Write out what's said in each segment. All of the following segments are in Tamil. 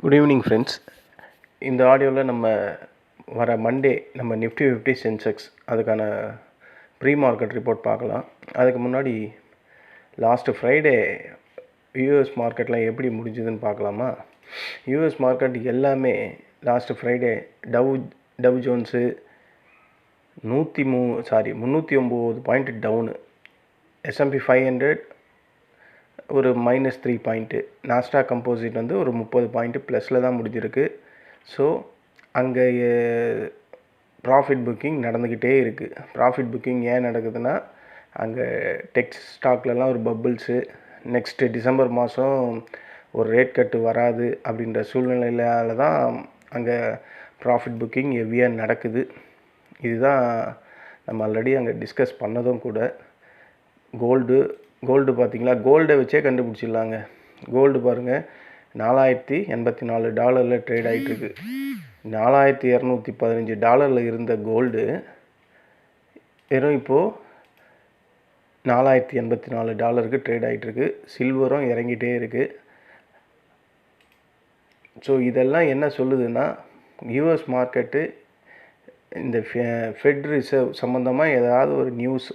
குட் ஈவினிங் ஃப்ரெண்ட்ஸ் இந்த ஆடியோவில் நம்ம வர மண்டே நம்ம நிஃப்டி ஃபிஃப்டி சென்செக்ஸ் அதுக்கான ப்ரீ மார்க்கெட் ரிப்போர்ட் பார்க்கலாம். அதுக்கு முன்னாடி லாஸ்ட்டு ஃப்ரைடே யூஎஸ் மார்க்கெட்லாம் எப்படி முடிஞ்சுதுன்னு பார்க்கலாமா? யூஎஸ் மார்க்கெட் எல்லாமே last Friday Dow Dow Jones நூற்றி மூ சாரி முந்நூற்றி ஒம்பது point down S&P five hundred ஒரு minus three point Nasdaq composite வந்து ஒரு முப்பது பாயிண்ட்டு ப்ளஸில் தான் முடிஞ்சிருக்கு. ஸோ அங்கே ப்ராஃபிட் புக்கிங் நடந்துக்கிட்டே இருக்குது ப்ராஃபிட் புக்கிங் ஏன் நடக்குதுன்னா அங்கே டெக்ஸ் ஸ்டாக்லலாம் ஒரு பப்புள்ஸு நெக்ஸ்ட்டு டிசம்பர் மாதம் ஒரு ரேட் கட்டு வராது அப்படின்ற சூழ்நிலையில தான் அங்கே ப்ராஃபிட் புக்கிங் ஹெவியாக நடக்குது. இதுதான் நம்ம ஆல்ரெடி அங்கே டிஸ்கஸ் பண்ணதும் கூட. கோல்டு கோல்டு பார்த்தீங்களா? கோல்டை வச்சே கண்டுபிடிச்சிடலாங்க. கோல்டு பாருங்கள் நாலாயிரத்தி எண்பத்தி நாலு டாலரில் ட்ரேட் ஆகிட்டுருக்கு நாலாயிரத்தி இரநூத்தி பதினஞ்சு டாலரில் இருந்த கோல்டு வெறும் இப்போது நாலாயிரத்தி எண்பத்தி நாலு டாலருக்கு ட்ரேட் ஆகிட்டுருக்கு சில்வரும் இறங்கிட்டே இருக்குது ஸோ இதெல்லாம் என்ன சொல்லுதுன்னா யூஎஸ் மார்க்கெட்டு இந்த ஃபெட் ரிசர்வ் சம்மந்தமாக ஏதாவது ஒரு நியூஸ்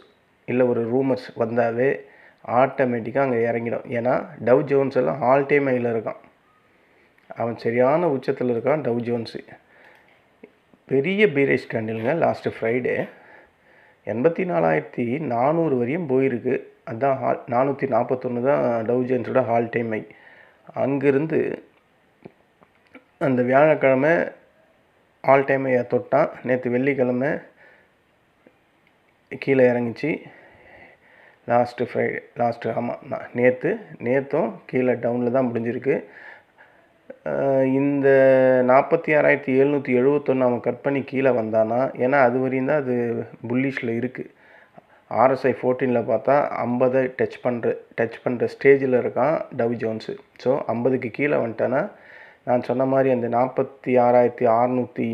இல்லை ஒரு ரூமர்ஸ் வந்தாவே ஆட்டோமேட்டிக்காக அங்கே இறங்கிடும். ஏன்னா டவ் ஜோன்ஸ் எல்லாம் ஆல் டைம் ஹையில் இருக்கான். அவன் சரியான உச்சத்தில் இருக்கான் டவ் ஜோன்ஸு. பெரிய பீரேஜ் கேண்டிலுங்க லாஸ்ட்டு ஃப்ரைடே எண்பத்தி நாலாயிரத்தி நானூறு வரையும் போயிருக்கு. அதுதான் ஹால் நானூற்றி நாற்பத்தொன்று தான் டவ் ஜோன்ஸோட ஹால் டைம் ஹை அங்கேருந்து அந்த வியாழக்கிழமை ஆல் டைம் ஐயா தொட்டான். நேற்று வெள்ளிக்கிழமை கீழே இறங்கிச்சு. லாஸ்ட்டு ஃப்ரைடே லாஸ்ட்டு ஆமாம் நேற்று நேற்றும் கீழே டவுனில் தான் முடிஞ்சிருக்கு. இந்த நாற்பத்தி ஆறாயிரத்தி எழுநூற்றி எழுபத்தொன்று அவன் கட் பண்ணி கீழே வந்தானா? ஏன்னா அது வரையும் தான் அது புல்லிஷில் இருக்குது ஆர்எஸ்ஐ ஃபோர்டீனில் பார்த்தா ஐம்பதை டச் பண்ணுற டச் பண்ணுற ஸ்டேஜில் இருக்கான் டவ் ஜோன்ஸு. ஸோ ஐம்பதுக்கு கீழே வந்துட்டேன்னா நான் சொன்ன மாதிரி அந்த நாற்பத்தி ஆறாயிரத்தி அறநூற்றி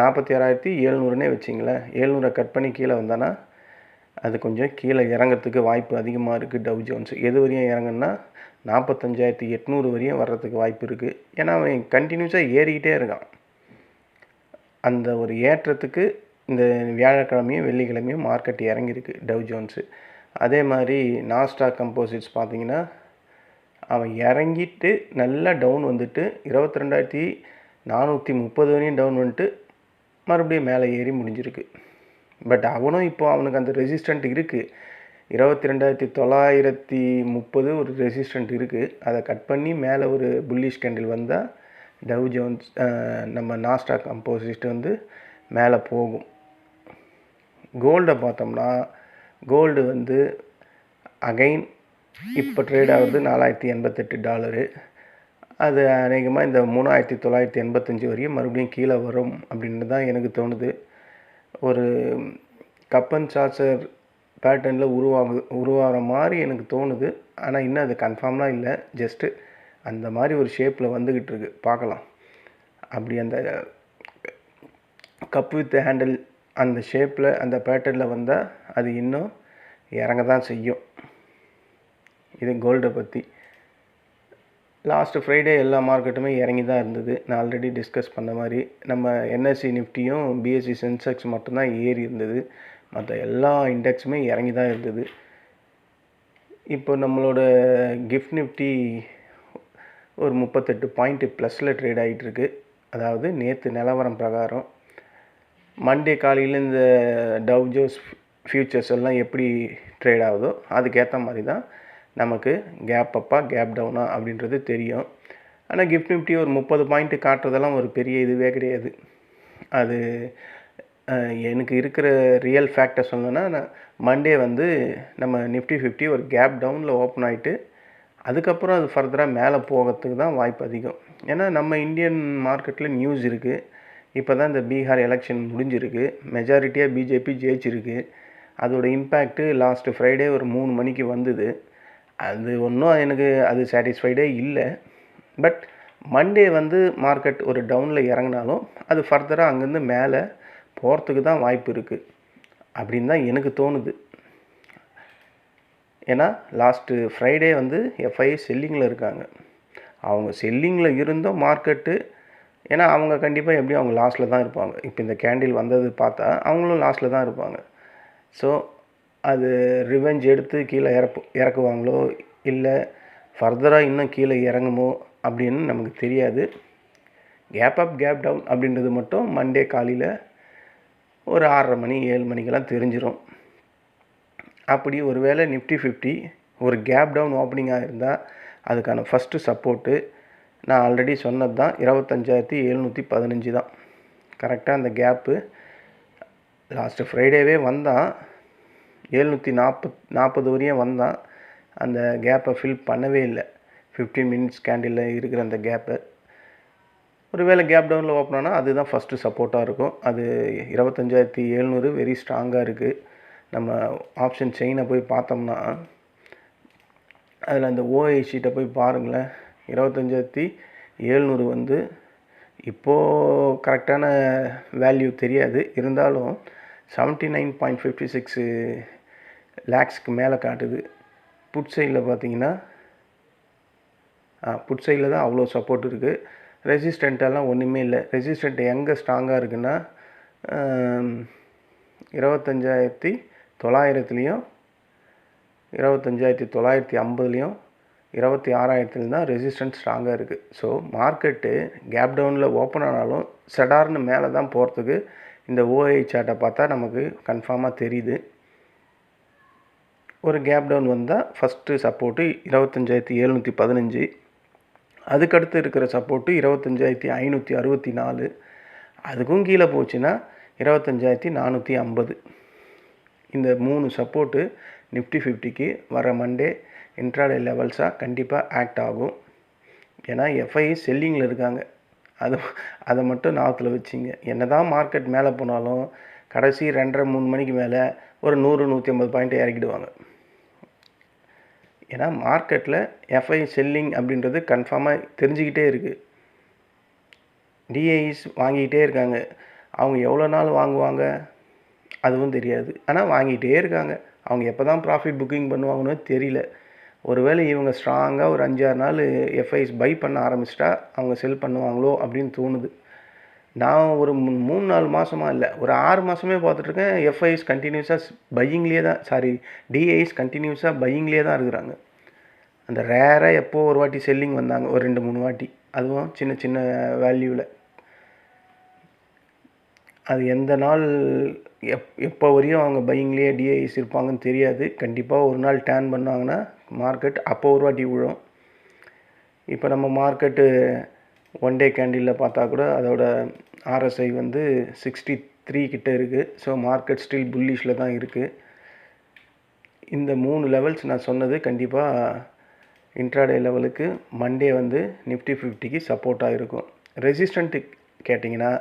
நாற்பத்தி ஆறாயிரத்தி எழுநூறுனே வச்சிங்களேன். எழுநூறை கட் பண்ணி கீழே வந்தானா? அது கொஞ்சம் கீழே இறங்கிறதுக்கு வாய்ப்பு அதிகமாக இருக்குது டவ் ஜோன்ஸ் எது வரையும் இறங்குன்னா நாற்பத்தஞ்சாயிரத்தி எட்நூறு வரையும் வர்றதுக்கு வாய்ப்பு இருக்குது ஏன்னா அவன் கண்டினியூஸாக ஏறிக்கிட்டே இருக்கான். அந்த ஒரு ஏற்றத்துக்கு இந்த வியாழக்கிழமையும் வெள்ளிக்கிழமையும் மார்க்கெட் இறங்கியிருக்கு டவ் ஜோன்ஸு அதே மாதிரி நாஸ்டா கம்போசிட்ஸ் பார்த்தீங்கன்னா அவன் இறங்கிட்டு நல்லா டவுன் வந்துட்டு இருபத்தி ரெண்டாயிரத்தி நானூற்றி முப்பது வரையும் டவுன் வந்துட்டு மறுபடியும் மேலே ஏறி முடிஞ்சிருக்கு. பட் அவனும் இப்போ அவனுக்கு அந்த ரெசிஸ்டண்ட் இருக்குது இருபத்தி ரெண்டாயிரத்தி தொள்ளாயிரத்தி முப்பது ஒரு ரெசிஸ்டண்ட் இருக்குது அதை கட் பண்ணி மேலே ஒரு புல்லிஷ் கேண்டில் வந்தால் டவ் ஜோன்ஸ் நம்ம நாஸ்டா கம்போசிஸ்ட் வந்து மேலே போகும். கோல்டை பார்த்தோம்னா கோல்டு வந்து அகைன் இப்போ ட்ரேட் ஆகுது நாலாயிரத்தி எண்பத்தெட்டு டாலரு அது அநேகமாக இந்த மூணாயிரத்தி தொள்ளாயிரத்தி எண்பத்தஞ்சு வரையும் மறுபடியும் கீழே வரும் அப்படின்னு தான் எனக்கு தோணுது. ஒரு கப் அண்ட் சார்ஜர் பேட்டர்னில் உருவாகுது உருவாகிற மாதிரி எனக்கு தோணுது. ஆனால் இன்னும் அது கன்ஃபார்ம்லாம் இல்லை. ஜஸ்ட்டு அந்த மாதிரி ஒரு ஷேப்பில் வந்துக்கிட்டு இருக்கு. பார்க்கலாம். அப்படி அந்த கப் வித் ஹேண்டில் அந்த ஷேப்பில் அந்த பேட்டர்னில் வந்தால் அது இன்னும் இறங்க தான் செய்யும். இது கோல்டை பற்றி லாஸ்ட்டு ஃப்ரைடே எல்லா மார்க்கெட்டுமே இறங்கி தான் இருந்தது. நான் ஆல்ரெடி டிஸ்கஸ் பண்ண மாதிரி நம்ம என்எஸ்சி நிஃப்டியும் பிஎஸ்சி சென்செக்ஸ் மட்டும்தான் ஏறி இருந்தது. மற்ற எல்லா இண்டெக்ஸுமே இறங்கி தான் இருந்தது. இப்போ நம்மளோட கிஃப்ட் நிஃப்டி ஒரு முப்பத்தெட்டு பாயிண்ட்டு ப்ளஸில் ட்ரேட் ஆகிட்டுருக்கு அதாவது நேற்று நிலவரம் பிரகாரம். மண்டே காலையில் இந்த டவ் ஜோஸ் ஃபியூச்சர்ஸ் எல்லாம் எப்படி ட்ரேட் ஆகுதோ அதுக்கேற்ற மாதிரி தான் நமக்கு கேப் அப்பா கேப் டவுனா அப்படின்றது தெரியும். ஆனால் கிஃப்ட் நிஃப்டி ஒரு முப்பது பாயிண்ட்டு காட்டுறதெல்லாம் ஒரு பெரிய இதுவே கிடையாது. அது எனக்கு இருக்கிற ரியல் ஃபேக்டை சொல்லணுன்னா நான் மண்டே வந்து நம்ம நிஃப்டி ஃபிஃப்டி ஒரு கேப் டவுனில் ஓப்பன் ஆகிட்டு அதுக்கப்புறம் அது ஃபர்தராக மேலே போகிறதுக்கு தான் வாய்ப்பு அதிகம். ஏன்னா நம்ம இந்தியன் மார்க்கெட்டில் நியூஸ் இருக்குது இப்போ தான் இந்த பீகார் எலெக்ஷன் முடிஞ்சிருக்கு. மெஜாரிட்டியாக பிஜேபி ஜெயிச்சிருக்கு. அதோட இம்பேக்ட்டு லாஸ்ட்டு ஃப்ரைடே ஒரு மூணு மணிக்கு வந்தது. அது ஒன்றும் எனக்கு அது சாட்டிஸ்ஃபைடே இல்லை. பட் மண்டே வந்து மார்க்கெட் ஒரு டவுனில் இறங்கினாலும் அது ஃபர்தராக அங்கேருந்து மேலே போகிறதுக்கு தான் வாய்ப்பு இருக்குது அப்படின்னு தான் எனக்கு தோணுது. ஏன்னா லாஸ்ட்டு ஃப்ரைடே வந்து எஃப்ஐ செல்லிங்கில் இருக்காங்க. அவங்க செல்லிங்கில் இருந்தும் மார்க்கெட்டு ஏன்னா அவங்க கண்டிப்பாக எப்படியும் அவங்க லாஸில் தான் இருப்பாங்க. இப்போ இந்த கேண்டில் வந்தது பார்த்தா அவங்களும் லாஸில் தான் இருப்பாங்க. ஸோ அது ரிவெஞ்ச் எடுத்து கீழே இறப்பு இறக்குவாங்களோ இல்லை ஃபர்தராக இன்னும் கீழே இறங்குமோ அப்படின்னு நமக்கு தெரியாது. கேப் அப் கேப் டவுன் அப்படின்றது மட்டும் மண்டே காலையில் ஒரு ஆறரை மணி ஏழு மணிக்கெல்லாம் தெரிஞ்சிடும் அப்படி ஒரு வேளை நிஃப்டி ஃபிஃப்டி ஒரு கேப் டவுன் ஓப்பனிங்காக இருந்தால் அதுக்கான ஃபஸ்ட்டு சப்போர்ட்டு நான் ஆல்ரெடி சொன்னது தான் இருபத்தஞ்சாயிரத்தி எழுநூற்றி பதினஞ்சு தான். கரெக்டாக அந்த கேப்பு லாஸ்ட்டு ஃப்ரைடேவே வந்தான். எழுநூற்றி நாற்பத் நாற்பது வரையும் வந்தான் அந்த கேப்பை ஃபில் பண்ணவே இல்லை. ஃபிஃப்டீன் மினிட்ஸ் கேண்டிலில் இருக்கிற அந்த கேப்பை ஒருவேளை கேப் டவுனில் ஓப்பனானா அதுதான் ஃபஸ்ட்டு சப்போர்ட்டாக இருக்கும். அது இருபத்தஞ்சாயிரத்தி எழுநூறு வெரி ஸ்ட்ராங்காக இருக்குது நம்ம ஆப்ஷன் செயினை போய் பார்த்தோம்னா அதில் அந்த ஓஐ ஷீட்டை போய் பாருங்களேன். இருபத்தஞ்சாயிரத்தி எழுநூறு வந்து இப்போது கரெக்டான வேல்யூ தெரியாது. இருந்தாலும் seventy nine point fifty six லேக்ஸ்க்கு மேலே காட்டுது. புட் சைடில் பார்த்தீங்கன்னா புட் சைடில் தான் அவ்வளோ சப்போர்ட் இருக்குது ரெசிஸ்டண்ட்டெல்லாம் ஒன்றுமே இல்லை. ரெசிஸ்டண்ட் எங்கே ஸ்ட்ராங்காக இருக்குன்னா இருபத்தஞ்சாயிரத்தி தொள்ளாயிரத்துலேயும் இருபத்தஞ்சாயிரத்தி தொள்ளாயிரத்தி ஐம்பதுலேயும் இருபத்தி ஆறாயிரத்துல தான் ரெசிஸ்டன்ஸ் ஸ்ட்ராங்காக இருக்குது ஸோ மார்க்கெட்டு கேப் டவுனில் ஓப்பன் ஆனாலும் செடார்னு மேலே தான் போகிறதுக்கு இந்த ஓஐ சார்ட்டை பார்த்தா நமக்கு கன்ஃபார்மாக தெரியுது. ஒரு கேப் டவுன் வந்தால் ஃபஸ்ட்டு சப்போர்ட்டு இருபத்தஞ்சாயிரத்தி எழுநூற்றி பதினஞ்சு. அதுக்கடுத்து இருக்கிற சப்போர்ட்டு இருபத்தஞ்சாயிரத்தி ஐநூற்றி அறுபத்தி நாலு. அதுக்கும் கீழே போச்சுன்னா இருபத்தஞ்சாயிரத்தி நானூற்றி ஐம்பது. இந்த மூணு சப்போர்ட்டு நிஃப்டி ஃபிஃப்டிக்கு வர மண்டே இன்ட்ராடே லெவல்ஸாக கண்டிப்பாக ஆக்ட் ஆகும். ஏன்னா எஃப்ஐ செல்லிங்கில் இருக்காங்க. அது அதை மட்டும் நாத்தில் வச்சிங்க. என்ன தான் மார்க்கெட் மேலே போனாலும் கடைசி ரெண்டரை மூணு மணிக்கு மேலே ஒரு நூறு நூற்றி ஐம்பது பாயிண்ட் இறக்கிடுவாங்க. ஏன்னா மார்க்கெட்டில் எஃப்ஐ செல்லிங் அப்படின்றது கன்ஃபார்மாக தெரிஞ்சுக்கிட்டே இருக்குது டிஐஸ் வாங்கிக்கிட்டே இருக்காங்க. அவங்க எவ்வளோ நாள் வாங்குவாங்க? அதுவும் தெரியாது. ஆனால் வாங்கிட்டே இருக்காங்க. அவங்க எப்போ தான் ப்ராஃபிட் புக்கிங் பண்ணுவாங்கன்னு தெரியல. ஒருவேளை இவங்க ஸ்ட்ராங்காக ஒரு அஞ்சாறு நாள் எஃப்ஐஸ் பை பண்ண ஆரம்பிச்சிட்டா அவங்க செல் பண்ணுவாங்களோ அப்படின்னு தோணுது. நான் ஒரு மூணு நாலு மாதமாக இல்லை. ஒரு ஆறு மாதமே பார்த்துட்ருக்கேன் எஃப்ஐஸ் கண்டினியூஸாக பையிங்லேயே தான் சாரி டிஐஸ் கண்டினியூஸாக பையிங்லேயே தான் இருக்கிறாங்க. அந்த ரேராக எப்போ ஒரு வாட்டி செல்லிங் வந்தாங்க. ஒரு ரெண்டு மூணு வாட்டி. அதுவும் சின்ன சின்ன வேல்யூவில் அது எந்த நாள் எப் எப்போ வரையும் அவங்க பையிங்லேயே டிஐஸ் இருப்பாங்கன்னு தெரியாது. கண்டிப்பாக ஒரு நாள் டேன் பண்ணாங்கன்னா மார்க்கெட் அப்போ ஒரு வாட்டி விழும். இப்போ நம்ம மார்க்கெட்டு ஒன் டே கேண்டிலில் பார்த்தா கூட அதோட ஆர்எஸ்ஐ வந்து சிக்ஸ்டி த்ரீ கிட்டே இருக்குது ஸோ மார்க்கெட் ஸ்டில் புல்லிஷில் தான் இருக்குது இந்த மூணு லெவல்ஸ் நான் சொன்னது கண்டிப்பாக இன்ட்ராடே லெவலுக்கு மண்டே வந்து நிஃப்டி ஃபிஃப்டிக்கு சப்போர்ட்டாக இருக்கும். ரெசிஸ்டண்ட்டு கேட்டிங்கன்னா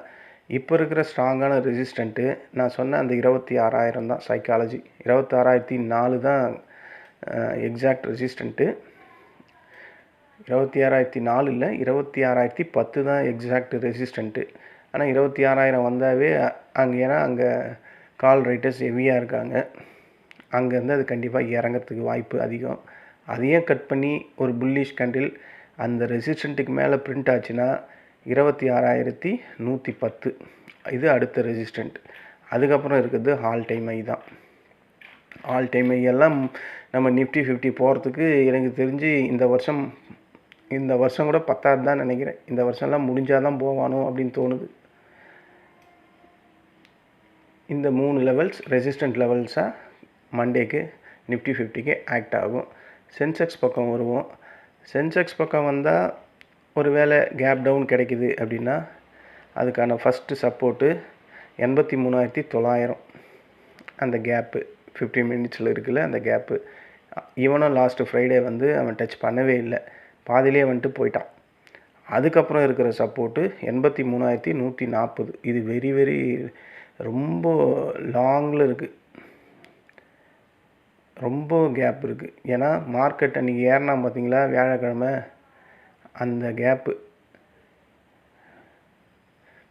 இப்போ இருக்கிற ஸ்ட்ராங்கான ரெசிஸ்டண்ட்டு நான் சொன்ன அந்த இருபத்தி ஆறாயிரம் தான் சைக்காலஜி இருபத்தாறாயிரத்தி நாலு தான் எக்ஸாக்ட் ரெசிஸ்டண்ட்டு இருபத்தி ஆறாயிரத்தி நாலு இல்லை இருபத்தி ஆறாயிரத்தி பத்து தான் எக்ஸாக்ட் ரெசிஸ்டண்ட்டு ஆனால் இருபத்தி ஆறாயிரம் வந்தாவே அங்கே ஏன்னா அங்கே கால் ரைட்டர்ஸ் ஹெவியாக இருக்காங்க. அங்கேருந்து அது கண்டிப்பாக இறங்கிறதுக்கு வாய்ப்பு அதிகம். அதையும் கட் பண்ணி ஒரு புல்லிஷ் கண்டில் அந்த ரெசிஸ்டண்ட்டுக்கு மேலே பிரிண்ட் ஆச்சுன்னா இருபத்தி ஆறாயிரத்தி நூற்றி பத்து. இது அடுத்த ரெசிஸ்டண்ட் அதுக்கப்புறம் இருக்கிறது ஆல் டைம் ஐ தான். ஆல் டைம் ஐ எல்லாம் நம்ம நிஃப்டி ஃபிஃப்டி போகிறதுக்கு எனக்கு தெரிஞ்சு இந்த வருஷம் இந்த வருஷம் கூட பத்தாது தான் நினைக்கிறேன். இந்த வருஷம்லாம் முடிஞ்சால் தான் போவானோ அப்படின்னு தோணுது. இந்த மூணு லெவல்ஸ் ரெசிஸ்டண்ட் லெவல்ஸாக மண்டேக்கு நிஃப்டி ஃபிஃப்டிக்கு ஆக்ட் ஆகும். சென்செக்ஸ் பக்கம் வருவோம். சென்செக்ஸ் பக்கம் வந்தால் ஒரு வேளை கேப் டவுன் கிடைக்குது அப்படின்னா அதுக்கான ஃபஸ்ட்டு சப்போர்ட்டு எண்பத்தி மூணாயிரத்தி தொள்ளாயிரம். அந்த கேப்பு ஃபிஃப்டீன் மினிட்ஸில் இருக்குல்ல அந்த கேப்பு இவனும் லாஸ்ட்டு ஃப்ரைடே வந்து அவன் டச் பண்ணவே இல்லை. பாதியிலே வந்துட்டு போயிட்டான். அதுக்கப்புறம் இருக்கிற சப்போர்ட்டு எண்பத்தி மூணாயிரத்தி நூற்றி நாற்பது. இது வெரி வெரி ரொம்ப லாங்கில் இருக்குது ரொம்ப கேப் இருக்குது ஏன்னா மார்க்கெட் அன்றைக்கி ஏறினா பார்த்தீங்களா வியாழக்கிழமை அந்த கேப்பு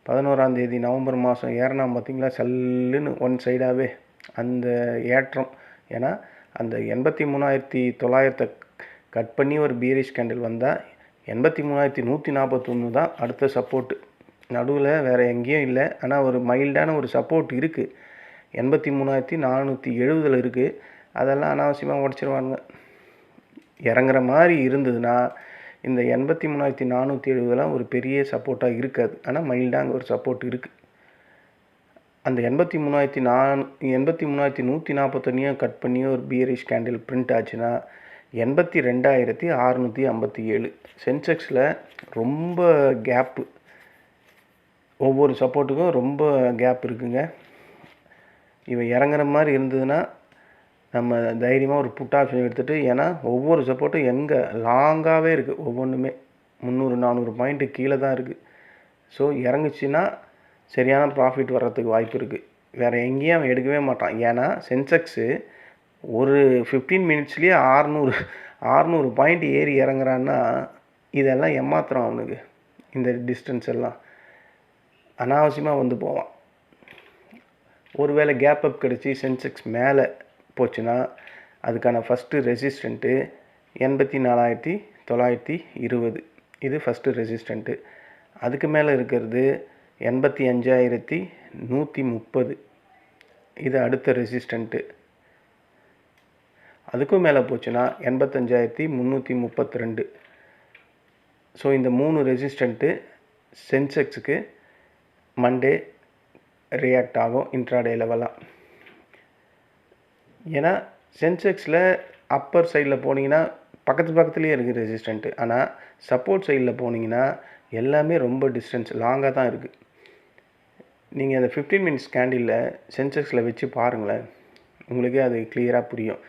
பதினோராந்தேதி நவம்பர் மாதம் ஏறினா பார்த்தீங்களா சல்லுன்னு ஒன் சைடாகவே அந்த ஏற்றம். ஏன்னா அந்த எண்பத்தி மூணாயிரத்தி தொள்ளாயிரத்தை கட் பண்ணி ஒரு பீரிஷ் கேண்டில் வந்தால் எண்பத்தி மூணாயிரத்தி நூற்றி நாற்பத்தொன்று தான் அடுத்த சப்போர்ட்டு நடுவில் வேறு எங்கேயும் இல்லை. ஆனால் ஒரு மைல்டான ஒரு சப்போர்ட் இருக்குது எண்பத்தி மூணாயிரத்தி நானூற்றி எழுபதில் இருக்குது அதெல்லாம் அனாவசியமாக உடச்சிருவாங்க இறங்குற மாதிரி இருந்ததுன்னா இந்த எண்பத்தி மூணாயிரத்தி நானூற்றி எழுபதுலாம் ஒரு பெரிய சப்போர்ட்டாக இருக்காது. ஆனால் மைல்டாக அங்கே ஒரு சப்போர்ட் இருக்குது அந்த எண்பத்தி மூணாயிரத்தி நான் எண்பத்தி மூணாயிரத்தி நூற்றி நாற்பத்தொன்னையும் கட் பண்ணி ஒரு பியரிஷ் கேண்டில் பிரிண்ட் ஆச்சுன்னா எண்பத்தி ரெண்டாயிரத்தி அறநூற்றி ஐம்பத்தி ஏழு. சென்செக்ஸில் ரொம்ப கேப்பு ஒவ்வொரு சப்போர்ட்டுக்கும் ரொம்ப கேப் இருக்குங்க. இவன் இறங்குற மாதிரி இருந்ததுன்னா நம்ம தைரியமாக ஒரு புட் ஆப்ஷன் எடுத்துகிட்டு ஏன்னா ஒவ்வொரு சப்போர்ட்டும் எங்கே லாங்காகவே இருக்குது ஒவ்வொன்றுமே முந்நூறு நானூறு பாயிண்ட்டு கீழே தான் இருக்குது ஸோ இறங்குச்சின்னா சரியான ப்ராஃபிட் வர்றதுக்கு வாய்ப்பு இருக்குது வேறு எங்கேயும் அவன் எடுக்கவே மாட்டான். ஏன்னா சென்செக்ஸு ஒரு ஃபிஃப்டீன் மினிட்ஸ்லேயே ஆறுநூறு ஆறுநூறு பாயிண்ட் ஏறி இறங்குறான்னா இதெல்லாம் ஏமாத்துறான் அவனுக்கு. இந்த டிஸ்டன்ஸ் எல்லாம். அனாவசியமாக வந்து போவான். ஒருவேளை கேப் அப் கிடச்சி சென்செக்ஸ் மேலே போச்சுன்னா அதுக்கான ஃபஸ்ட்டு ரெசிஸ்டண்ட்டு எண்பத்தி நாலாயிரத்தி தொள்ளாயிரத்தி இருபது. இது ஃபஸ்ட்டு ரெசிஸ்டண்ட்டு அதுக்கு மேலே இருக்கிறது எண்பத்தி அஞ்சாயிரத்தி நூற்றி முப்பது. இது அடுத்த ரெசிஸ்டண்ட்டு அதுக்கும் மேலே போச்சுன்னா எண்பத்தஞ்சாயிரத்தி முந்நூற்றி முப்பத்தி ரெண்டு ஸோ இந்த மூணு ரெசிஸ்டண்ட்டு சென்செக்ஸுக்கு மண்டே ரியாக்ட் ஆகும் இன்ட்ராடே லெவலாக ஏன்னா சென்செக்ஸில் அப்பர் சைடில் போனீங்கன்னா பக்கத்து பக்கத்துலேயே இருக்குது ரெசிஸ்டண்ட்டு. ஆனால் சப்போர்ட் சைடில் போனீங்கன்னா எல்லாமே ரொம்ப டிஸ்டன்ஸ் லாங்காக தான் இருக்குது நீங்கள் அந்த ஃபிஃப்டீன் மினிட்ஸ் கேண்டிலில் சென்செக்ஸில் வச்சு பாருங்களேன். உங்களுக்கே அது கிளியராக புரியும்.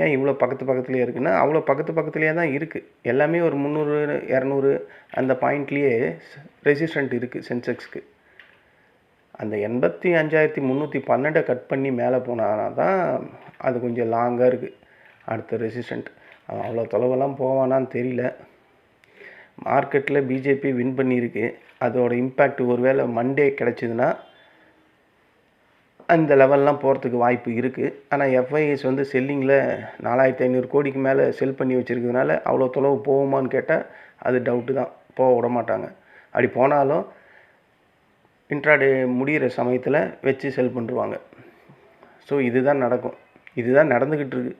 ஏன் இவ்வளோ பக்கத்து பக்கத்துலேயே இருக்குன்னா அவ்வளோ பக்கத்து பக்கத்துலேயே தான் இருக்குது எல்லாமே ஒரு முந்நூறு இரநூறு அந்த பாயிண்ட்லேயே ரெசிஸ்டண்ட் இருக்குது சென்செக்ஸ்க்கு. அந்த எண்பத்தி அஞ்சாயிரத்தி முந்நூற்றி பன்னெண்டை கட் பண்ணி மேலே போனானா தான் அது கொஞ்சம் லாங்காக இருக்குது அடுத்த ரெசிஸ்டண்ட் அவன் அவ்வளோ தொலைவெல்லாம் போவானான்னு தெரியல. மார்க்கெட்டில் பிஜேபி வின் பண்ணியிருக்கு. அதோட இம்பேக்ட் ஒருவேளை மண்டே கிடச்சிதுன்னா அந்த லெவல்லாம் போகிறதுக்கு வாய்ப்பு இருக்குது ஆனால் எஃப்ஐஎஸ் வந்து செல்லிங்கில் நாலாயிரத்தி ஐநூறு கோடிக்கு மேலே செல் பண்ணி வச்சுருக்கிறதுனால அவ்வளோ தொலைவு போகுமான்னு கேட்டால் அது டவுட்டு தான். போக விட மாட்டாங்க. அப்படி போனாலும் இன்ட்ராடே முடிகிற சமயத்தில் வச்சு செல் பண்ணுவாங்க ஸோ இதுதான் நடக்கும். இதுதான் நடந்துக்கிட்டு இருக்கு.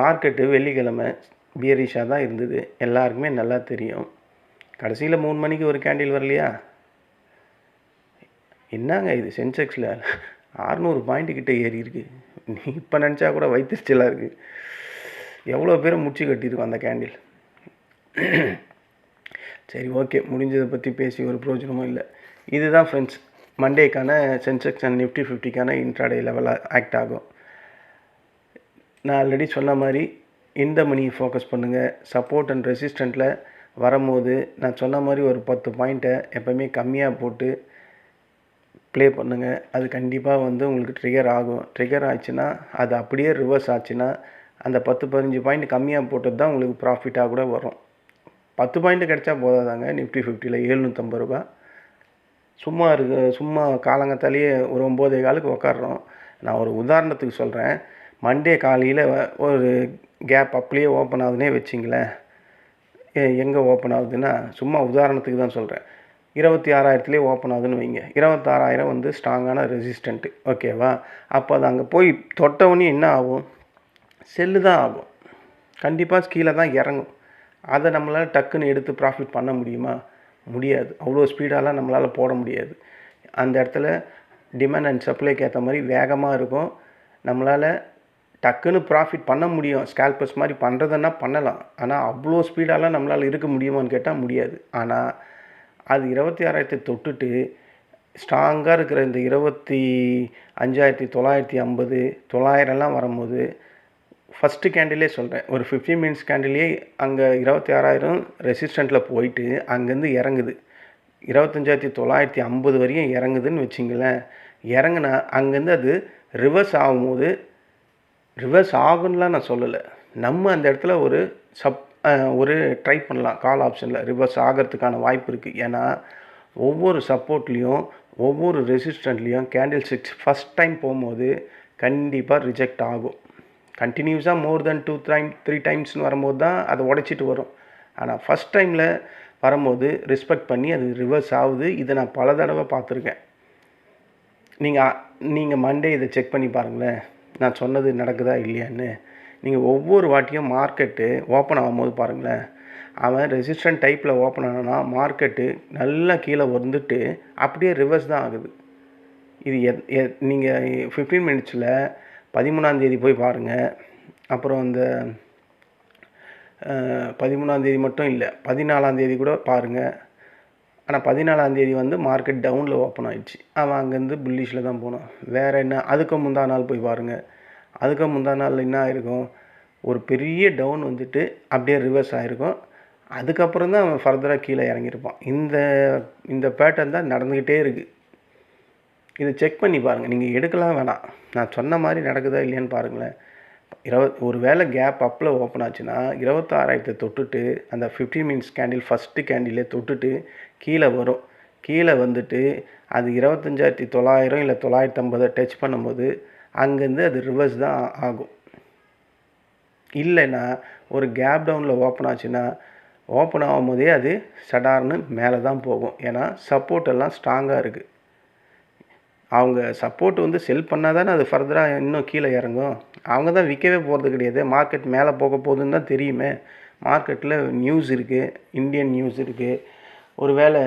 மார்க்கெட்டு வெள்ளிக்கிழமை பியரிஷாக தான் இருந்தது. எல்லாருக்குமே நல்லா தெரியும். கடைசியில் மூணு மணிக்கு ஒரு கேண்டில் வரலையா? என்னங்க இது சென்செக்ஸில்? அறநூறு பாயிண்ட்டுக்கிட்ட ஏறி இருக்குது நீ இப்போ நினச்சா கூட வைத்திருச்சலாக இருக்குது எவ்வளோ பேரை முடிச்சு கட்டியிருக்கோம் அந்த கேண்டில் சரி ஓகே முடிஞ்சதை பற்றி பேசி ஒரு பிரயோஜனமும் இல்லை. இதுதான் ஃப்ரெண்ட்ஸ் மண்டேக்கான சென்செக்ஸ் அண்ட் நிஃப்டி ஃபிஃப்டிக்கான இன்ட்ராடே லெவலாக ஆக்ட் ஆகும். நான் ஆல்ரெடி சொன்ன மாதிரி இந்த மணியை ஃபோக்கஸ் பண்ணுங்கள் சப்போர்ட் அண்ட் ரெசிஸ்டண்ட்டில் வரும்போது நான் சொன்ன மாதிரி ஒரு பத்து பாயிண்ட்டை எப்போவுமே கம்மியாக போட்டு ப்ளே பண்ணுங்கள் அது கண்டிப்பாக வந்து உங்களுக்கு ட்ரிகர் ஆகும். ட்ரிகர் ஆச்சுன்னா அது அப்படியே ரிவர்ஸ் ஆச்சுன்னா அந்த பத்து பதினஞ்சு பாயிண்ட் கம்மியாக போட்டது தான் உங்களுக்கு ப்ராஃபிட்டாக கூட வரும். பத்து பாயிண்ட் கிடைச்சா போதாதாங்க. நிஃப்டி ஃபிஃப்டியில் எழுநூற்றம்பது ரூபா சும்மா இருக்கு சும்மா காலங்கத்தாலேயே ஒரு ஒம்போதே காலுக்கு உக்காடுறோம் நான் ஒரு உதாரணத்துக்கு சொல்கிறேன் மண்டே காலையில் ஒரு கேப் அப்படியே ஓப்பன் ஆகுதுன்னே வச்சிங்களேன். எங்கே ஓப்பன் ஆகுதுன்னா சும்மா உதாரணத்துக்கு தான் சொல்கிறேன் இருபத்தி ஆறாயிரத்துலேயே ஓப்பன் ஆகுதுன்னு வைங்க. இருபத்தாறாயிரம் வந்து ஸ்ட்ராங்கான ரெசிஸ்டண்ட்டு ஓகேவா அப்போ அது அங்கே போய் தொட்டவுடனே என்ன ஆகும்? செல்லு தான் ஆகும். கண்டிப்பாக கீழே தான் இறங்கும். அதை நம்மளால் டக்குன்னு எடுத்து ப்ராஃபிட் பண்ண முடியுமா? முடியாது. அவ்வளோ ஸ்பீடாலாம் நம்மளால் போட முடியாது. அந்த இடத்துல டிமாண்ட் அண்ட் சப்ளைக்கு ஏற்ற மாதிரி வேகமாக இருக்கும். நம்மளால் டக்குன்னு ப்ராஃபிட் பண்ண முடியும். ஸ்கேல்பர்ஸ் மாதிரி பண்ணுறதுன்னா பண்ணலாம். ஆனால் அவ்வளோ ஸ்பீடாலாம் நம்மளால் இருக்க முடியுமான்னு கேட்டால் முடியாது. ஆனால் அது இருபத்தி ஆறாயிரத்தை தொட்டுட்டு ஸ்ட்ராங்காக இருக்கிற இந்த இருபத்தி அஞ்சாயிரத்தி தொள்ளாயிரத்தி ஐம்பது தொள்ளாயிரம்லாம் வரும்போது ஃபஸ்ட்டு கேண்டிலே சொல்கிறேன் ஒரு ஃபிஃப்டீன் மினிட்ஸ் கேண்டிலே அங்கே இருபத்தி ஆறாயிரம் ரெசிஸ்டண்ட்டில் போயிட்டு அங்கேருந்து இறங்குது. இருபத்தஞ்சாயிரத்தி தொள்ளாயிரத்தி ஐம்பது வரையும் இறங்குதுன்னு வச்சிங்களேன். இறங்குனா அங்கேருந்து அது ரிவர்ஸ் ஆகும்போது ரிவர்ஸ் ஆகும்லாம் நான் சொல்லலை. நம்ம அந்த இடத்துல ஒரு சப் ஒரு ட்ரை பண்ணலாம். கால் ஆப்ஷனில் ரிவர்ஸ் ஆகிறதுக்கான வாய்ப்பு இருக்குது ஏன்னா ஒவ்வொரு சப்போர்ட்லேயும் ஒவ்வொரு ரெசிஸ்டண்ட்லேயும் கேண்டில் சிக்ஸ் ஃபஸ்ட் டைம் போகும்போது கண்டிப்பாக ரிஜெக்ட் ஆகும். கண்டினியூஸாக more than two time three டைம்ஸ்னு வரும்போது தான் அதை உடைச்சிட்டு வரும். ஆனால் ஃபஸ்ட் டைமில் வரும்போது ரெஸ்பெக்ட் பண்ணி அது ரிவர்ஸ் ஆகுது. இதை நான் பல தடவை பார்த்துருக்கேன். நீங்கள் நீங்கள் மண்டே இதை செக் பண்ணி பாருங்களேன். நான் சொன்னது நடக்குதா இல்லையான்னு. நீங்கள் ஒவ்வொரு வாட்டியும் மார்க்கெட்டு ஓப்பன் ஆகும்போது பாருங்களேன். அவன் ரெசிஸ்டன்ட் டைப்பில் ஓப்பன் ஆனானா மார்க்கெட்டு நல்லா கீழே வந்துட்டு அப்படியே ரிவர்ஸ் தான் ஆகுது. இது எத் நீங்கள் ஃபிஃப்டீன் மினிட்ஸில் பதிமூணாந்தேதி போய் பாருங்கள் அப்புறம் இந்த பதிமூணாந்தேதி மட்டும் இல்லை பதினாலாந்தேதி கூட பாருங்கள் ஆனால் பதினாலாந்தேதி வந்து மார்க்கெட் டவுனில் ஓப்பன் ஆகிடுச்சு அவன் அங்கேருந்து புல்லிஷில் தான் போனான். வேறு என்ன அதுக்கு முந்தா நாள் போய் பாருங்கள் அதுக்கு முந்தா நாள் என்ன ஆயிருக்கும்? ஒரு பெரிய டவுன் வந்துட்டு அப்படியே ரிவர்ஸ் ஆகிருக்கும் அதுக்கப்புறம் தான் அவன் ஃபர்தராக கீழே இறங்கியிருப்பான். இந்த இந்த பேட்டர்ன் தான் நடந்துக்கிட்டே இருக்குது இதை செக் பண்ணி பாருங்கள் நீங்கள் எடுக்கலாம் வேணாம். நான் சொன்ன மாதிரி நடக்குதா இல்லையான்னு பாருங்களேன். இருபத் ஒரு வேளை கேப் அப்பில் ஓப்பன் ஆச்சுன்னா இருபத்தாறாயிரத்தை தொட்டுட்டு அந்த ஃபிஃப்டீன் மினிட்ஸ் கேண்டில் ஃபஸ்ட்டு கேண்டிலே தொட்டுட்டு கீழே வரும். கீழே வந்துட்டு அது இருபத்தஞ்சாயிரத்தி தொள்ளாயிரம் இல்லை தொள்ளாயிரத்தி ஐம்பதை டச் பண்ணும்போது அங்கேருந்து அது ரிவர்ஸ் தான் ஆகும். இல்லைன்னா ஒரு கேப் டவுனில் ஓப்பன் ஆச்சுன்னா ஓப்பன் ஆகும்போதே அது சடார்னு மேலே தான் போகும். ஏன்னா சப்போர்ட் எல்லாம் ஸ்ட்ராங்காக இருக்குது அவங்க சப்போர்ட் வந்து செல் பண்ணால் தானே அது ஃபர்தராக இன்னும் கீழே இறங்கும். அவங்க தான் விற்கவே போகிறது கிடையாது. மார்க்கெட் மேலே போக போகுதுன்னு தான் தெரியுமே. மார்க்கெட்டில் நியூஸ் இருக்குது இந்தியன் நியூஸ் இருக்குது ஒரு வேளை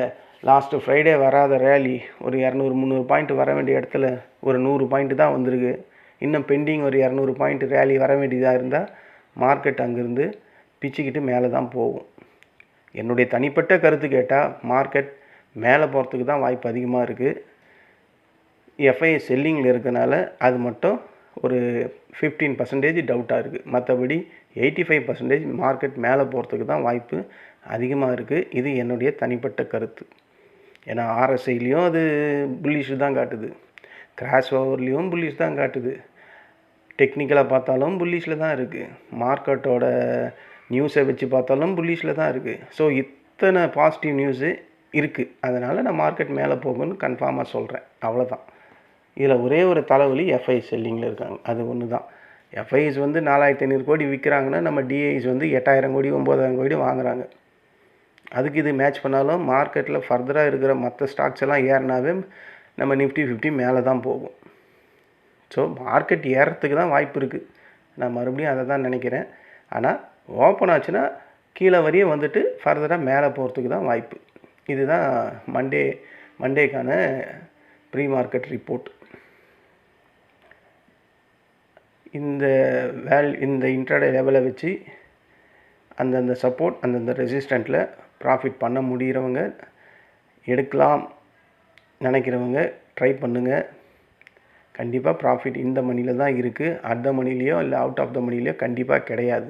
லாஸ்ட்டு ஃப்ரைடே வராத ரேலி ஒரு இரநூறு முந்நூறு பாயிண்ட் வர வேண்டிய இடத்துல ஒரு நூறு பாயிண்ட் தான் வந்திருக்கு. இன்னும் பெண்டிங் ஒரு இரநூறு பாயிண்ட் ரேலி வர வேண்டியதாக இருந்தால் மார்க்கெட் அங்கேருந்து பிச்சுக்கிட்டு மேலே தான் போகும். என்னுடைய தனிப்பட்ட கருத்து கேட்டால் மார்க்கெட் மேலே போகிறதுக்கு தான் வாய்ப்பு அதிகமாக இருக்குது எஃப்ஐ செல்லிங்கில் இருக்கனால அது மட்டும் ஒரு ஃபிஃப்டீன் பர்சன்டேஜ் டவுட்டாக இருக்குது மற்றபடி எயிட்டி ஃபைவ் பர்சன்டேஜ் மார்க்கெட் மேலே போகிறதுக்கு தான் வாய்ப்பு அதிகமாக இருக்குது இது என்னுடைய தனிப்பட்ட கருத்து. ஏன்னா ஆர்எஸ்ஐலேயும் அது புல்லிஷ் தான் காட்டுது. கிராஷ் ஓவர்லேயும் புல்லிஷ் தான் காட்டுது. டெக்னிக்கலாக பார்த்தாலும் புல்லிஷில் தான் இருக்குது மார்க்கெட்டோட நியூஸை வச்சு பார்த்தாலும் புல்லிஷில் தான் இருக்குது ஸோ இத்தனை பாசிட்டிவ் நியூஸு இருக்குது அதனால் நான் மார்க்கெட் மேலே போகும்னு கன்ஃபார்மாக சொல்கிறேன் அவ்வளோதான் இதில் ஒரே ஒரு தலைவலி எஃப்ஐ செல்லிங்கில் இருக்காங்க. அது ஒன்று தான் எஃப்ஐஸ் வந்து நாலாயிரத்தி ஐநூறு கோடி விற்கிறாங்கன்னா நம்ம டிஐஸ் வந்து எட்டாயிரம் கோடி ஒம்பதாயிரம் கோடி வாங்குறாங்க. அதுக்கு இது மேட்ச் பண்ணாலும் மார்க்கெட்டில் ஃபர்தராக இருக்கிற மற்ற ஸ்டாக்ஸ் எல்லாம் ஏறினாவே நம்ம நிஃப்டி ஃபிஃப்டி மேலே தான் போகும். ஸோ மார்க்கெட் ஏறத்துக்கு தான் வாய்ப்பு இருக்குது நான் மறுபடியும் அதை தான் நினைக்கிறேன். ஆனால் ஓப்பன் ஆச்சுன்னா கீழே வரையே வந்துட்டு ஃபர்தராக மேலே போகிறதுக்கு தான் வாய்ப்பு. இதுதான் மண்டே மண்டேக்கான ப்ரீ மார்க்கெட் ரிப்போர்ட் இந்த வேல் இந்த இன்ட்ராடே லெவலை வச்சு அந்தந்த சப்போர்ட் அந்தந்த ரெசிஸ்டண்ட்டில் ப்ராஃபிட் பண்ண முடிகிறவங்க எடுக்கலாம் நினைக்கிறவங்க ட்ரை பண்ணுங்கள் கண்டிப்பாக ப்ராஃபிட் இந்த மணியில் தான் இருக்குது அட் த மணிலேயோ இல்லை அவுட் ஆஃப் த மணிலேயோ கண்டிப்பாக கிடையாது.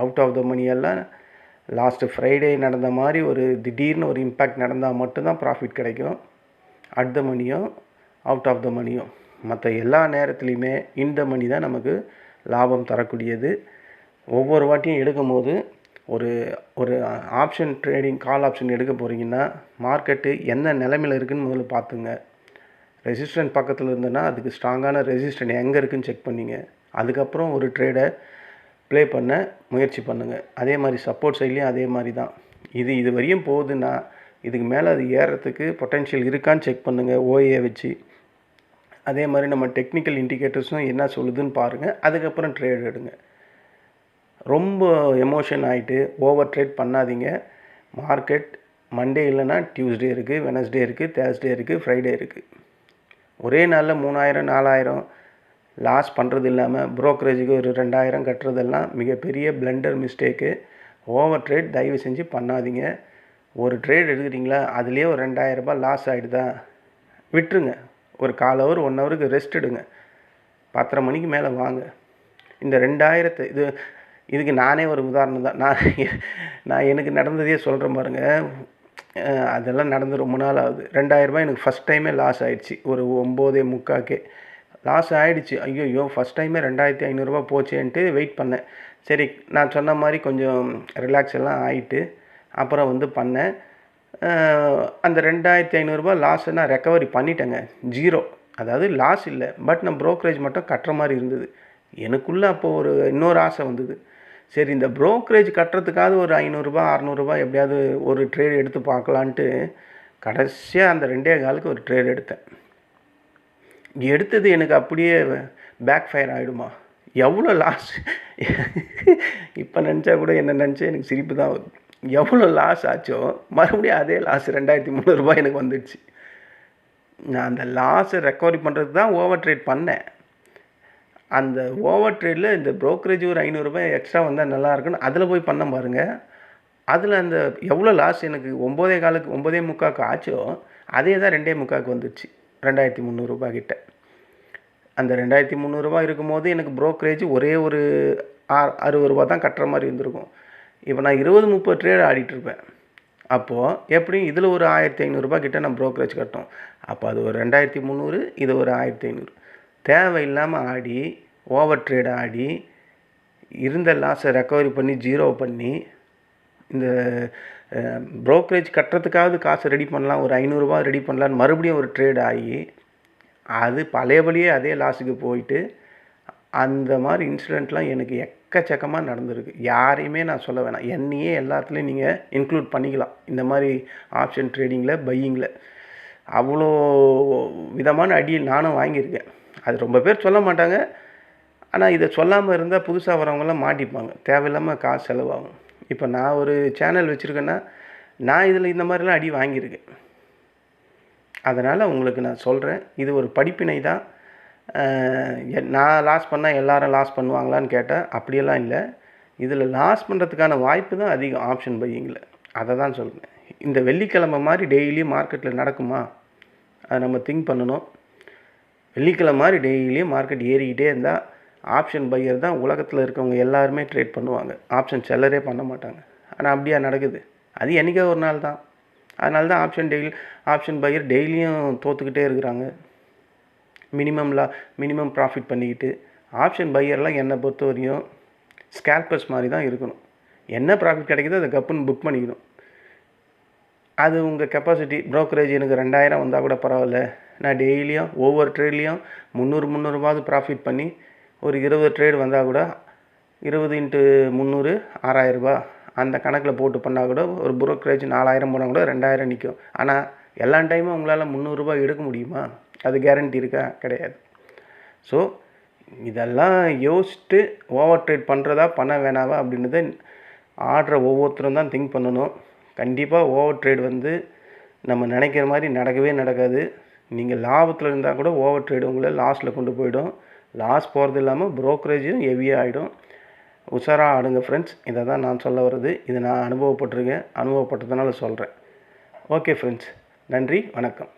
அவுட் ஆஃப் த மணியெல்லாம் லாஸ்ட்டு ஃப்ரைடே நடந்த மாதிரி ஒரு திடீர்னு ஒரு இம்பேக்ட் நடந்தால் மட்டும்தான் ப்ராஃபிட் கிடைக்கும். அட் த மணியும் அவுட் ஆஃப் த மணியும் மற்ற எல்லா நேரத்துலையுமே இந்த மணி தான் நமக்கு லாபம் தரக்கூடியது. ஒவ்வொரு வாட்டியும் எடுக்கும் போது ஒரு ஒரு ஆப்ஷன் ட்ரேடிங் கால் ஆப்ஷன் எடுக்க போகிறீங்கன்னா மார்க்கெட்டு என்ன நிலமையில் இருக்குதுன்னு முதல்ல பார்த்துங்க. ரெசிஸ்டன்ட் பக்கத்தில் இருந்ததுன்னா அதுக்கு ஸ்ட்ராங்கான ரெசிஸ்டன்ட் எங்கே இருக்குதுன்னு செக் பண்ணிங்க. அதுக்கப்புறம் ஒரு ட்ரேடை ப்ளே பண்ண முயற்சி பண்ணுங்கள் அதே மாதிரி சப்போர்ட் சைட்லேயும் அதே மாதிரி தான். இது இது வரையும் போகுதுன்னா இதுக்கு மேலே அது ஏறத்துக்கு பொட்டென்ஷியல் இருக்கான்னு செக் பண்ணுங்கள் ஓஏ வச்சு. அதே மாதிரி நம்ம டெக்னிக்கல் இண்டிகேட்டர்ஸும் என்ன சொல்லுதுன்னு பாருங்கள் அதுக்கப்புறம் ட்ரேட் எடுங்க. ரொம்ப எமோஷன் ஆகிட்டு ஓவர் ட்ரேட் பண்ணாதீங்க. மார்க்கெட் மண்டே இல்லைன்னா டியூஸ்டே இருக்குது வெனஸ்டே இருக்குது தேர்ஸ்டே இருக்குது ஃப்ரைடே இருக்குது ஒரே நாளில் மூணாயிரம் நாலாயிரம் லாஸ் பண்ணுறது இல்லாமல் ப்ரோக்கரேஜுக்கு ஒரு ரெண்டாயிரம் கட்டுறதெல்லாம் மிகப்பெரிய பிளண்டர் மிஸ்டேக்கு ஓவர் ட்ரேட் தயவு செஞ்சு பண்ணாதீங்க. ஒரு ட்ரேட் எடுக்கிறீங்களா அதுலேயே ஒரு ரெண்டாயிரரூபா லாஸ் ஆகிடுதா விட்டுருங்க. ஒரு கால் ஹவர் ஒன் ஹவருக்கு ரெஸ்ட் எடுங்க. பத்தரை மணிக்கு மேலே வாங்க. இந்த ரெண்டாயிரத்து இது இதுக்கு நானே ஒரு உதாரணம் தான். நான் நான் எனக்கு நடந்ததையே சொல்கிறேன் பாருங்கள் அதெல்லாம் நடந்து ரொம்ப நாள் ஆகுது. ரெண்டாயிரரூபா எனக்கு ஃபஸ்ட் டைமே லாஸ் ஆகிடுச்சு ஒரு ஒம்போதே முக்காக்கே. லாஸ் ஆகிடுச்சு ஐயோ ஃபஸ்ட் டைமே ரெண்டாயிரத்தி ஐநூறுரூவா போச்சேன்ட்டு வெயிட் பண்ணேன். சரி நான் சொன்ன மாதிரி கொஞ்சம் ரிலாக்ஸ் எல்லாம் ஆகிட்டு அப்புறம் வந்து பண்ணேன். அந்த ரெண்டாயிரத்தி ஐநூறுரூவா லாஸை நான் ரெக்கவரி பண்ணிட்டேங்க. ஜீரோ அதாவது லாஸ் இல்லை. பட் நான் ப்ரோக்கரேஜ் மட்டும் கட்டுற மாதிரி இருந்தது. எனக்குள்ளே அப்போது ஒரு இன்னொரு ஆசை வந்தது. சரி இந்த ப்ரோக்கரேஜ் கட்டுறதுக்காவது ஒரு ஐநூறுரூபா அறநூறுபா எப்படியாவது ஒரு ட்ரேட் எடுத்து பார்க்கலான்ட்டு கடைசியாக அந்த ரெண்டே காலுக்கு ஒரு ட்ரேட் எடுத்தேன். எடுத்தது எனக்கு அப்படியே பேக் ஃபயர் ஆகிடுமா எவ்வளோ லாஸ் இப்போ நினச்சா கூட என்ன நினச்சா எனக்கு சிரிப்பு தான் வருது. எவ்வளோ லாஸ் ஆச்சோ மறுபடியும் அதே லாஸ் ரெண்டாயிரத்தி முந்நூறுரூபா எனக்கு வந்துடுச்சு. நான் அந்த லாஸை ரெக்கவரி பண்ணுறதுக்கு தான் ஓவர் ட்ரேட் பண்ணேன். அந்த ஓவர் ட்ரேடில் இந்த ப்ரோக்கரேஜ் ஒரு ஐநூறுரூபா எக்ஸ்ட்ரா வந்தால் நல்லா இருக்குன்னு அதில் போய் பண்ண பாருங்கள் அதில் அந்த எவ்வளோ லாஸ் எனக்கு ஒம்போதே காலுக்கு ஒம்போதே முக்காக்கு ஆச்சோ அதே தான் ரெண்டே முக்காக்கு வந்துடுச்சு ரெண்டாயிரத்தி முந்நூறுரூபா கிட்ட. அந்த ரெண்டாயிரத்தி முந்நூறுரூவா இருக்கும்போது எனக்கு ப்ரோக்கரேஜ் ஒரே ஒரு ஆ அறுபது ரூபா தான் கட்டுற மாதிரி இருந்திருக்கும். இப்போ நான் இருபது முப்பது ட்ரேட் ஆடிட்டுருப்பேன் அப்போது எப்படியும் இதில் ஒரு ஆயிரத்தி ஐநூறுரூபா கிட்டே நான் ப்ரோக்கரேஜ் கட்டணும். அப்போ அது ஒரு ரெண்டாயிரத்தி முந்நூறு இது ஒரு ஆயிரத்தி ஐநூறு. தேவையில்லாமல் ஆடி ஓவர் ட்ரேட் ஆடி இருந்த லாஸை ரெக்கவரி பண்ணி ஜீரோ பண்ணி இந்த ப்ரோக்கரேஜ் கட்டுறதுக்காவது காசு ரெடி பண்ணலாம் ஒரு ஐநூறுரூவா ரெடி பண்ணலான்னு மறுபடியும் ஒரு ட்ரேட் ஆகி அது பழையபடியே அதே லாஸுக்கு போயிட்டு அந்த மாதிரி இன்சிடெண்ட்லாம் எனக்கு எக்கச்சக்கமாக நடந்திருக்கு. யாரையுமே நான் சொல்ல வேணாம். என்னையே எல்லாத்துலேயும் நீங்கள் இன்க்ளூட் பண்ணிக்கலாம். இந்த மாதிரி ஆப்ஷன் ட்ரேடிங்கில் பையிங்கில் அவ்வளோ விதமான அடி நானும் வாங்கியிருக்கேன். அது ரொம்ப பேர் சொல்ல மாட்டாங்க. ஆனால் இதை சொல்லாமல் இருந்தால் புதுசாக வரவங்களாம் மாட்டிப்பாங்க. தேவையில்லாமல் காசு செலவாகும். இப்போ நான் ஒரு சேனல் வச்சுருக்கேன்னா நான் இதில் இந்த மாதிரிலாம் அடி வாங்கியிருக்கேன். அதனால் உங்களுக்கு நான் சொல்கிறேன் இது ஒரு படிப்பினை தான். நான் லாஸ் பண்ணால் எல்லாரும் லாஸ் பண்ணுவாங்களான்னு கேட்டால் அப்படியெல்லாம் இல்லை. இதில் லாஸ் பண்ணுறதுக்கான வாய்ப்பு தான் அதிகம் ஆப்ஷன் பையிங்கில் அதை தான் சொல்கிறேன் இந்த வெள்ளிக்கிழமை மாதிரி டெய்லியும் மார்க்கெட்டில் நடக்குமா? அதை நம்ம திங்க் பண்ணணும். வெள்ளிக்கிழமை மாதிரி டெய்லியும் மார்க்கெட் ஏறிக்கிட்டே இருந்தால் ஆப்ஷன் பையர் தான் உலகத்தில் இருக்கவங்க எல்லாருமே ட்ரேட் பண்ணுவாங்க. ஆப்ஷன் செல்லரே பண்ண மாட்டாங்க. ஆனால் அப்படியா நடக்குது? அது என்றைக்கோ ஒரு நாள் தான். அதனால தான் ஆப்ஷன் டெய்லி ஆப்ஷன் பையர் டெய்லியும் தோற்றுக்கிட்டே இருக்கிறாங்க. மினிமம் லா மினிமம் ப்ராஃபிட் பண்ணிக்கிட்டு ஆப்ஷன் பையர்லாம் என்னை பொறுத்த வரையும் ஸ்கேல்பர்ஸ் மாதிரி தான் இருக்கணும். என்ன ப்ராஃபிட் கிடைக்குதோ அதை கப்புன்னு புக் பண்ணிக்கணும். அது உங்கள் கெப்பாசிட்டி ப்ரோக்கரேஜ் எனக்கு ரெண்டாயிரம் வந்தால் கூட பரவாயில்ல. நான் டெய்லியும் ஒவ்வொரு ட்ரேட்லேயும் முந்நூறு முந்நூறுபாவது ப்ராஃபிட் பண்ணி ஒரு இருபது ட்ரேட் வந்தால் கூட இருபது இன்ட்டு முந்நூறு ஆறாயிரரூபா அந்த கணக்கில் போட்டு பண்ணால் கூட ஒரு ப்ரோக்கரேஜ் நாலாயிரம் போனால் கூட ரெண்டாயிரம் நிற்கும் ஆனால் எல்லா டைமும் உங்களால் முந்நூறுரூபா எடுக்க முடியுமா? அது கேரண்டி இருக்கா? கிடையாது. ஸோ இதெல்லாம் யோசிச்சுட்டு ஓவர் ட்ரேட் பண்ணுறதா பண்ண வேணாவா அப்படின்றத ஆடுற ஒவ்வொருத்தரும் தான் திங்க் பண்ணணும். கண்டிப்பாக ஓவர் ட்ரேட் வந்து நம்ம நினைக்கிற மாதிரி நடக்கவே நடக்காது. நீங்கள் லாபத்தில் இருந்தால் கூட ஓவர் ட்ரேடு உங்களை லாஸில் கொண்டு போயிடும். லாஸ் போகிறது இல்லாமல் ப்ரோக்கரேஜும் ஹெவியாக ஆகிடும் உஷாராக ஆடுங்க ஃப்ரெண்ட்ஸ் இதை தான் நான் சொல்ல வர்றது. இது நான் அனுபவப்பட்டிருக்கேன். அனுபவப்பட்டதுனால சொல்கிறேன் ஓகே ஃப்ரெண்ட்ஸ் நன்றி. வணக்கம்.